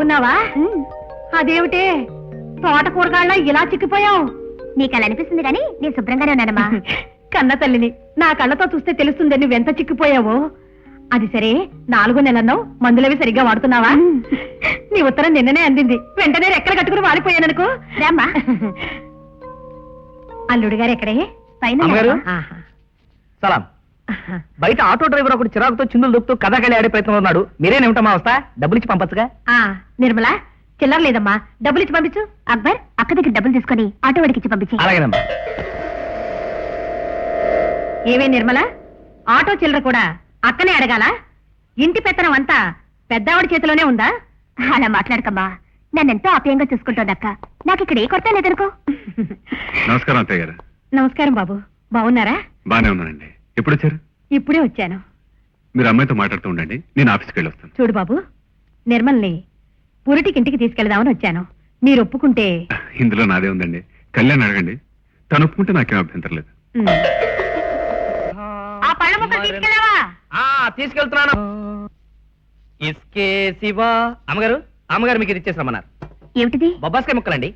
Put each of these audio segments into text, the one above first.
బాగున్నావా? అదేమిటే? తోట కూరగాళ్ళ ఇలా చిక్కిపోయావు. నీకు అలా అనిపిస్తుంది కానీ నేను శుభ్రంగానే ఉన్నానమ్మా. కన్న తల్లిని నా కళ్ళతో చూస్తే తెలుస్తుంది నువ్వెంత చిక్కిపోయావో. అది సరే నాలుగు నెలన్నావు మందులవి సరిగ్గా వాడుతున్నావా? నీ ఉత్తరం నిన్ననే అందింది. వెంటనే రెక్కలు కట్టుకుని వాలిపోయాననుకో రామ్మా. అల్లుడు గారు ఎక్కడే? పైన. సలాం. బయట ఆటో డ్రైవర్ ఒకటి చిరాకుతో చిందులు దొక్కుతూ కథాకళి ఆడే ప్రయత్నంలో ఉన్నాడు. మీరేనేమిటమ్మా వస్తా డబ్బులు ఇచ్చి పంపచ్చుగా? ఆ, నిర్మలా చిల్లర లేదమ్మా. డబ్బులు ఇచ్చి పంపించు. అక్బర్ అక్క దగ్గర డబ్బులు తీసుకొని ఆటో వాడికి ఇచ్చి పంపించి. అలాగేనమ్మా. ఏవే నిర్మల ఆటో చిల్లర కూడా అక్కనే అడగాల? ఇంటి పెత్తనం అంతా పెద్దావిడ చేతిలోనే ఉందా? అలా మాట్లాడకమ్మా. నన్నెంతో ఆప్యాయంగా చూసుకుంటోంది అక్క. నాకు ఇక్కడ ఏ కొరత లేదనుకో. నమస్కారం అత్తయ్య గారు. నమస్కారం బాబు. బాగున్నారా? బానే ఉన్నానండి. ఎప్పుడు వచ్చారు? ఇప్పుడే వచ్చాను. మీరు అమ్మాయితో మాట్లాడుతూ ఉండండి. నేను ఆఫీస్కి వెళ్ళి వస్తాను చూడు బాబు నిర్మల్ని పురిటికి ఇంటికి తీసుకెళ్దామని వచ్చాను. మీరు ఒప్పుకుంటే ఇందులో నాదే ఉందండి. కళ్యాణ్ అడగండి. తను ఒప్పుకుంటే నాకేం అభ్యంతరం లేదు. ఉమ్. ఆ పళ్ళ ముక్కలు తీసుకెళ్ళావా? ఆ తీసుకెళ్తున్నాను. ఇస్కే శివా. అమ్మగారు అమ్మగారు మీకు ఇది ఇచ్చేసామన్నారు ఏమిటిది? బొబ్బాస్కాయ ముక్కలండి.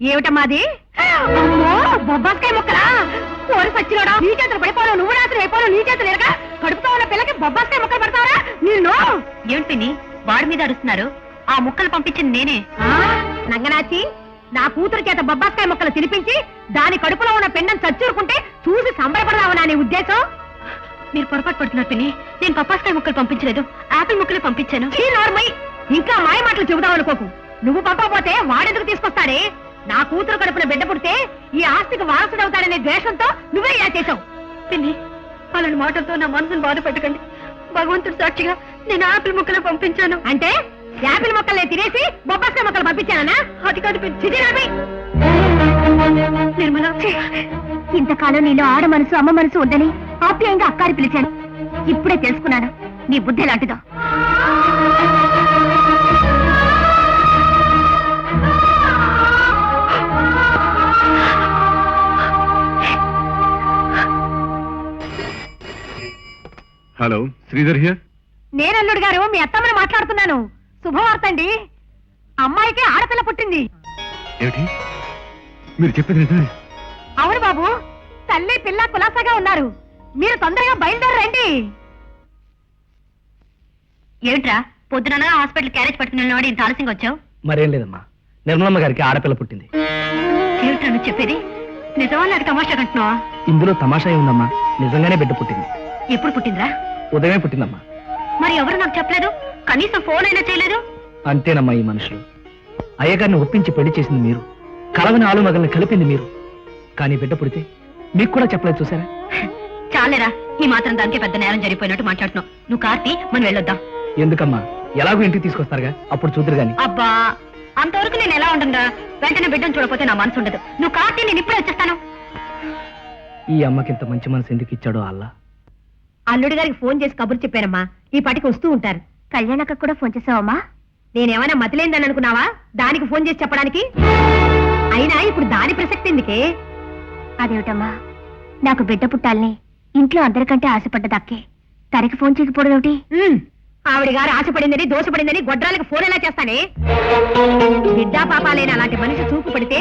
ఏమిటమ్మాది అమ్మో బొబ్బాస్కాయ ముక్కలా? పోరు సచ్చిలోడా? నీ చేతులు పడిపోను నువ్వు రాత్రి అయిపోను నీ చేతులు ఎరగా కడుపుతో ఉన్న పిల్లకి బొబ్బాస్కాయ ముక్కలు పడతావరా నిన్ను. ఏమిటి వాడి మీద అరుస్తున్నారు. ఆ ముక్కలు పంపించింది నేనే. నంగనాచి నా కూతురు చేత బొబ్బాస్కాయ ముక్కలు తినిపించి దాని కడుపులో ఉన్న పిండం చచ్చూరుకుంటే చూసి సంబరపడదామనా నీ ఉద్దేశం? మీరు పొరపాటు పడుతున్నారు పిన్ని. నేను పప్పాస్కాయ ముక్కలు పంపించలేదు. ఆపిల్ ముక్కలు పంపించాను. చీ నోర్మయ్ ఇంకా మాయ మాటలు చెబుదాం అనుకోకు. నువ్వు పంపకపోతే వాడెందుకు తీసుకొస్తాడే? నా కూతురు కడుపున బిడ్డ పుడితే ఈ ఆస్తికి వారసుడవుతాడనే ద్వేషంతో నువ్వే ఇలా చేసావు పిన్ని అలాంటి మాటలతో నా మనసును బాధ పెట్టకండి. భగవంతుడు సాక్షిగా నేను ఆపిల్ ముక్కలు పంపించాను. అంటే యాపిల్ మొక్కల్ని తినేసి బొబ్బాస్కాయ మొక్కలు పంపించానా అది కాదు. నిర్మల. ఇంతకాలం నీలో ఆడ మనసు అమ్మ మనసు ఉందని ఆప్యాయంగా అక్కారి పిలిచాను. ఇప్పుడే తెలుసుకున్నాను. నీ బుద్ధి ఎలాంటిదో. హలో శ్రీధర్ హియర్ నేనల్లుడు గారు మీ అత్తమ్మని మాట్లాడుతున్నాను. శుభవార్త అండి. అమ్మాయికి ఆడపిల్ల పుట్టింది. ఏమిటి? మీరు చెప్పేది నిజమే. అవును బాబు తల్లి పిల్ల కులాసాగా ఉన్నారు. మీరు తొందరగా బయలుదేరండి. ఏమిట్రా పొద్దున హాస్పిటల్ క్యారేజ్ పట్టుకున్న ఇంత ఆలస్యంగా వచ్చావు? మరేం లేదమ్మా నిర్మలమ్మ గారికి ఆడపిల్ల పుట్టింది. ఏమిట్రా నువ్వు చెప్పేది? నిజమా నాకు తమాషా కంటున్నావా? ఇందులో తమాషా ఉందమ్మా నిజంగానే బిడ్డ పుట్టింది. ఎప్పుడు పుట్టిందిరా? ఉదయమే పుట్టిందమ్మా. మరి ఎవరు నాకు చెప్పలేదు? కనీసం ఫోన్ అయినా చేయలేదు? అంతేనమ్మా ఈ మనుషులు. అయ్యగారిని ఒప్పించి పెళ్ళి చేసింది మీరు. కలవని ఆలు మగల్ని కలిపింది మీరు. కానీ బిడ్డ పుడితే మీకు కూడా చెప్పలేదు చూసారా? చాలేరా ఈ మాత్రం దానికి పెద్ద నేరం జరిగిపోయినట్టు మాట్లాడుతున్నావు. నువ్వు కార్తీ మనం వెళ్ళొద్దాం. ఎందుకమ్మా? ఎలాగో ఇంటికి తీసుకొస్తారుగా? అప్పుడు చూద్దరు గాని. అబ్బా అంతవరకు నేను ఎలా ఉండగా వెంటనే బిడ్డను చూడపోతే నా మనసు ఉండదు. నువ్వు కార్తీ నేను ఇప్పుడే వచ్చేస్తాను. ఈ అమ్మకి ఇంత మంచి మనసు ఎందుకు ఇచ్చాడో అల్లా. అల్లుడి గారికి ఫోన్ చేసి కబురు చెప్పానమ్మా. ఈ పాటికి వస్తూ ఉంటారు. కళ్యాణక్క కూడా ఫోన్ చేసావమ్మా? నేనేమైనా మతిలేందని అనుకున్నావా? దానికి ఫోన్ చేసి చెప్పడానికి? అయినా ఇప్పుడు దాని ప్రసక్తి ఎందుకే? అదేమిటమ్మా? నాకు బిడ్డ పుట్టాలని ఇంట్లో అందరికంటే ఆశపడ్డదక్కే తనకి ఫోన్ చేయకపోవడం ఏమిటి? ఉమ్, ఆవిడ గారు ఆశపడిందని దోషపడిందని గొడ్రాలకు ఫోన్ ఎలా చేస్తానే? బిడ్డా పాపాలైన అలాంటి మనిషి చూపు పడితే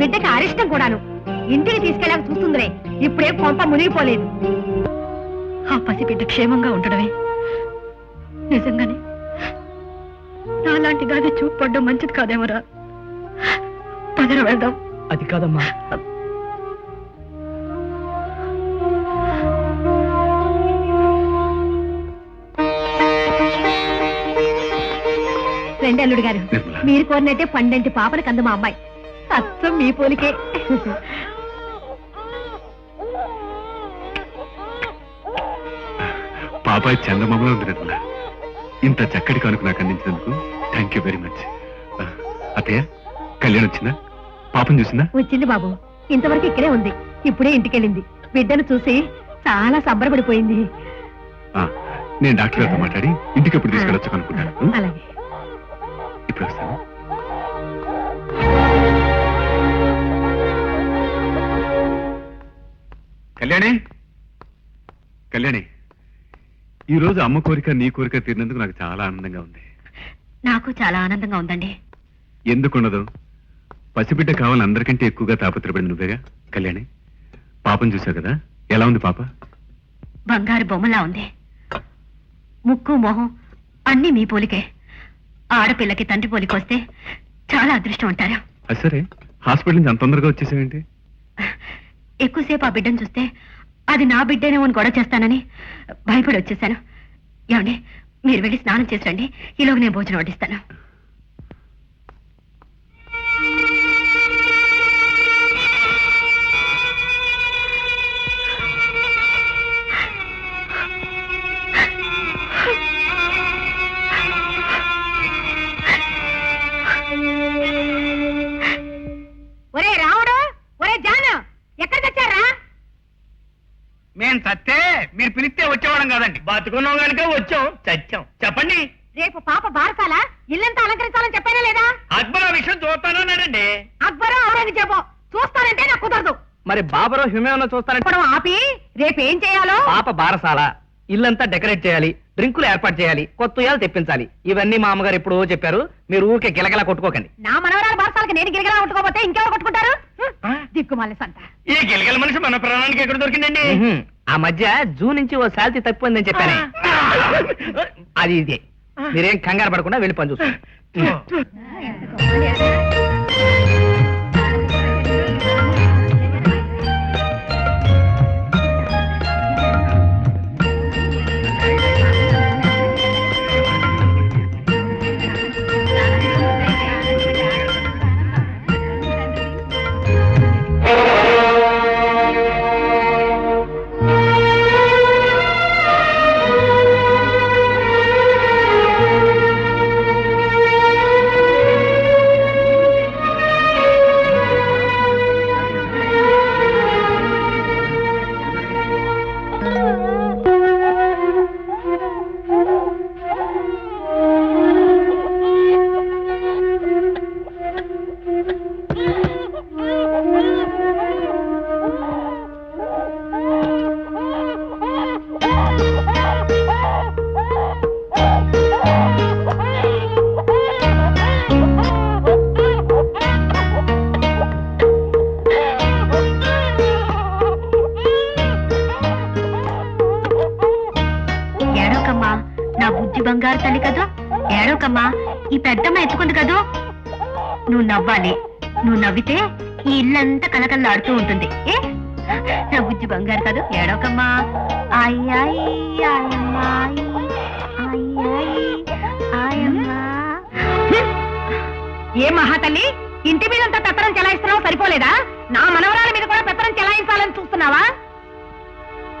బిడ్డకి అరిష్టం కూడాను. ఇంటికి తీసుకెళ్ళాక చూస్తుందిరే ఇప్పుడే కొంప మునిగిపోలేదు. ఆ పసిబిడ్డ క్షేమంగా ఉండడమే. నిజంగానే నాలాంటి గాది చూపడ్డం మంచిది కాదేమోరా? పదర వెళ్దాం. అది కాదమ్మా. రండి అల్లుడు గారు. మీరు కోరినట్టే పండంటి పాపలకు అందు మా అమ్మాయి. అచ్చం మీ పోలికే. పాపాయి చందమామలో ఉంది ఇంత చక్కటి కానుక నాకు అందించినందుకు థ్యాంక్ యూ వెరీ మచ్ అత్తయ్య కళ్యాణ్ వచ్చిందా? పాపం చూసిందా? వచ్చింది బాబు. ఇంతవరకు ఇక్కడే ఉంది. ఇప్పుడే ఇంటికెళ్ళింది. బిడ్డను చూసి చాలా సంబరపడిపోయింది. నేను డాక్టర్ గారితో మాట్లాడి ఇంటికి ఎప్పుడు తీసుకెళ్ళొచ్చు అనుకుంటాను? అలాగే. ఇప్పుడు వస్తాను. కళ్యాణి? కళ్యాణి? ఈ రోజు అమ్మ కోరిక నీ కోరిక తీరినందుకు నాకు చాలా ఆనందంగా ఉంది. నాకు చాలా ఆనందంగా ఉందండి. ఎందుకుండదు? పసిబిడ్డ కావాలని అందరికంటే ఎక్కువగా తాపత్రపడింది నువ్వేగా? కళ్యాణి పాపం చూసావు కదా? ఎలా ఉంది పాప? బంగారు బొమ్మలా ఉంది. ముక్కు మొహం అన్ని మీ పోలికే. ఆడపిల్లకి తండ్రి పోలిక వస్తే చాలా అదృష్టం అంటారు. అది సరే. హాస్పిటల్ నుంచి అంత తొందరగా వచ్చేసావేంటి? ఎక్కువసేపు ఆ బిడ్డను చూస్తే అది నా బిడ్డేనేమో అని గొడవ చేస్తానని భయపడి వచ్చేసాను. ఏమండి మీరు వెళ్ళి స్నానం చేసి రండి. ఈలోగా నేను భోజనం వడ్డిస్తాను. బతుకున్నాం కనుక వచ్చాం చచ్చాం. చెప్పండి. రేపు పాప బారసాల ఇల్లంతా అలంకరించాలని చెప్పానా లేదా? అక్బర్ ఆ విషయం చూస్తానన్నాడండి అక్బరు ఔరంగజేబో చూస్తానంటే నాకు కుదరదు. మరి బాబరో హిమేమన్నా చూస్తానంటే? ఇప్పుడు ఆపి రేపు ఏం చేయాలో? పాప బారసాల ఇల్లంతా డెకరేట్ చేయాలి డ్రింకులు ఏర్పాటు చేయాలి కొత్త ఉయ్యాలు తెప్పించాలి. ఇవన్నీ మా అమ్మగారు ఎప్పుడో చెప్పారు. మీరు ఊరికే గిలగలా కొట్టుకోకండి. నా మనవరాలు బారసాలకి నేను గిరిగిలా కొట్టుకోపోతే ఇంకెవరు కొట్టుకుంటారు? హ్మ్, దిక్కుమాలి సంత. ఈ గిలగల మనిషి మన ప్రాణానికి ఎక్కడ దొరికిందండి? ఆ మధ్య జూ నుంచి ఓ శాలరీ తప్పిపోయిందని చెప్పానే. అది ఇదే. మీరేం కంగారు పడకుండా వెళ్ళి పని చూసుకోండి. subscribe బంగారు తల్లి కదూ? ఏడోకమ్మా ఈ పెద్దమ్మ ఎత్తుకుంది కదూ? నువ్వు నవ్వాలి. నువ్వు నవ్వితే ఈ ఇల్లంతా కలకల్లాడుతూ ఉంటుంది. ఏ? నా బుజ్జి బంగారు కదూ ఏడోకమ్మా ఏ మహాతల్లి ఇంటి మీదంతా పెత్తనం చెలాయిస్తున్నావు సరిపోలేదా? నా మనవరాల మీద కూడా పెత్తనం చెలాయించాలని చూస్తున్నావా?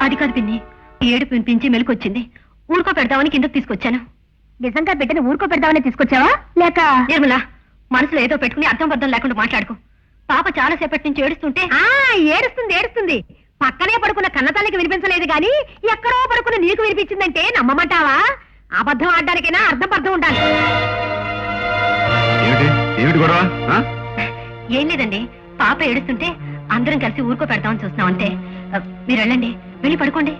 అది కాదు పిన్ని ఏడుపు వినిపించి మెలుకొచ్చింది ఊరుకో పెడతామని కిందకు తీసుకొచ్చాను. నిజంగా బిడ్డని ఊరుకో పెడదామని తీసుకొచ్చావా? లేక? నిర్మలా మనసులో ఏదో పెట్టుకుని అర్థం పర్థం లేకుండా మాట్లాడుకో. పాప చాలా సేపటి నుంచి ఏడుస్తుంటే ఆ ఏడుస్తుంది ఏడుస్తుంది. పక్కనే పడుకున్న కన్నతల్లికి వినిపించలేదు గాని ఎక్కడో పడుకున్న నీకు వినిపించిందంటే నమ్మమంటావా? అబద్ధం ఆడడానికైనా అర్థం పర్థం ఉండాలి. ఏమిటి? ఏమిటి గొడవ? ఆ? ఏం లేదండి. పాప ఏడుస్తుంటే అందరం కలిసి ఊరుకో పెడదామని చూస్తున్నాం అంతే. మీరు వెళ్ళండి. వెళ్ళి పడుకోండి.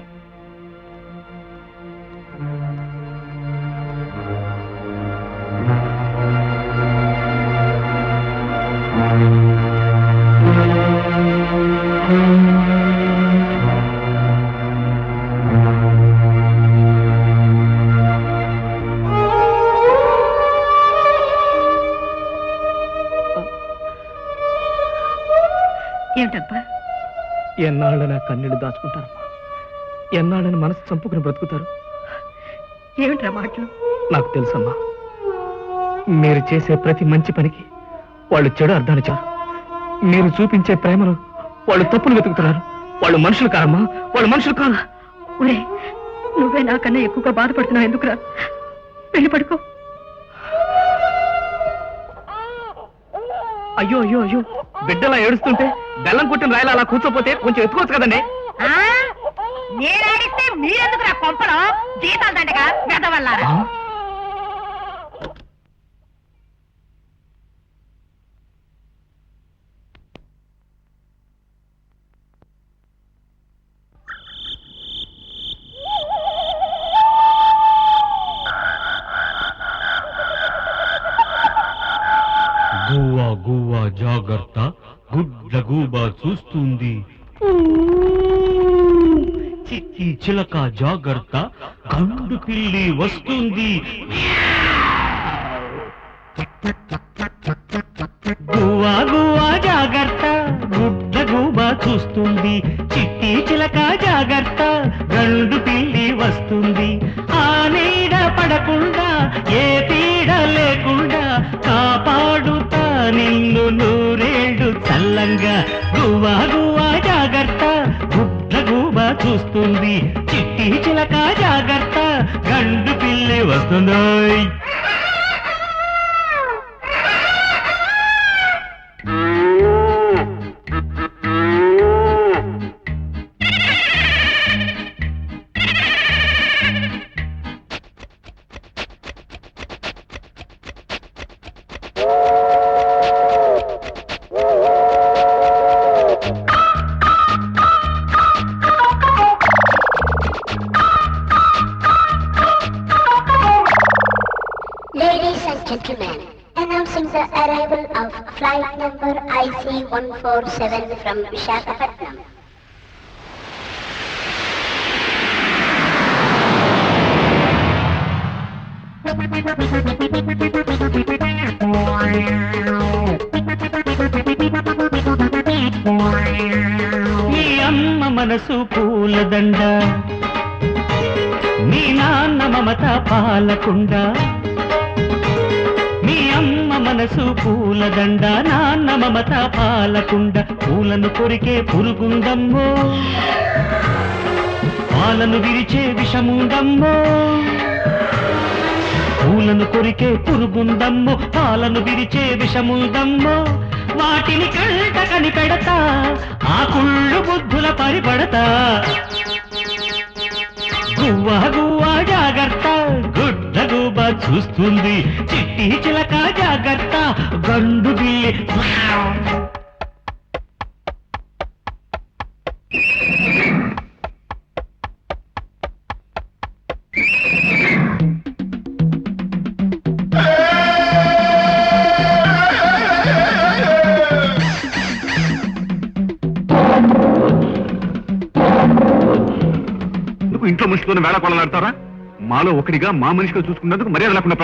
ఎన్నాళ్ళ నా కన్నీళ్ళు దాచుకుంటారమ్మా ఎన్నాళ్ళని మనసు చంపుకుని బ్రతుకుతారు? ఏమిట్రా మాటలు? నాకు తెలుసమ్మా. మీరు చేసే ప్రతి మంచి పనికి వాళ్ళు చెడు అర్థాన్ని చారు మీరు చూపించే ప్రేమను వాళ్ళు తప్పులు వెతుకుతున్నారు. వాళ్ళు మనుషులు కారమ్మా. వాళ్ళు మనుషులు కాదు. ఒరే నువ్వే నాకన్నా ఎక్కువగా బాధపడుతున్నావు ఎందుకురా? వెళ్ళి పడుకో. అయ్యో అయ్యో అయ్యో. బిడ్డలా ఏడుస్తుంటే బెల్లం కొట్టిన రాయలు అలా కూర్చోపోతే కొంచెం ఎత్తుకోవచ్చు కదండి? ఆ? నేనాడిస్తే మీరెందుకు నా కొంపలో జీతాలు దండగా వెదవల్లారా ఆ? గువ్వా గువ్వా జాగ్రత్త గుడ్ల గూబ చూస్తుంది. చిట్టి చిలక జాగ్రత్త గండు పిల్లి వస్తుంది. చూస్తుంది. చిట్టి చిలక జాగ్రత్త గండు పిల్లి వస్తుంది. ఆ నీడ పడకుండా ఏ తీడ లేకుండా కాపాడుతా నిన్ను నూరేళ్ళు చల్లంగా. గువ్వా గువ్వా జాగ్రత్త గుడ్ల గూబ చూస్తుంది. చిట్టి చిలక జాగ్రత్త గండు పిల్లి వస్తుందోయ్. Gentlemen, announcing the arrival of flight number IC-147 from Visakhapatnam. నీ అమ్మ మనసు పూలదండ నీ నాన్న మమత పాలకుండా మనసు పూలదండ నాన్న మమత పాలకుండ పూలను కొరికే పురుగుందమ్మో. పాలను విరిచే విషముందమ్మో. పూలను కొరికే పురుగుందమ్మో పాలను విరిచే విషముందమ్మో. వాటిని కంట కనిపెడతా ఆ కుళ్ళు బుద్ధుల పరిపడతా. గువ్వ గువ్వ జాగ్రత్త గుడ్డ గువ్వ చూస్తుంది చిట్టి చిలక జాగ్రత్త గండు బిల్లి. ఇంట్లో మనిషితో వేళ కొలలాడతారా మాలో ఒకటిగా మా మనిషిగా చూసుకున్నందుకు మర్యాద లేకుండా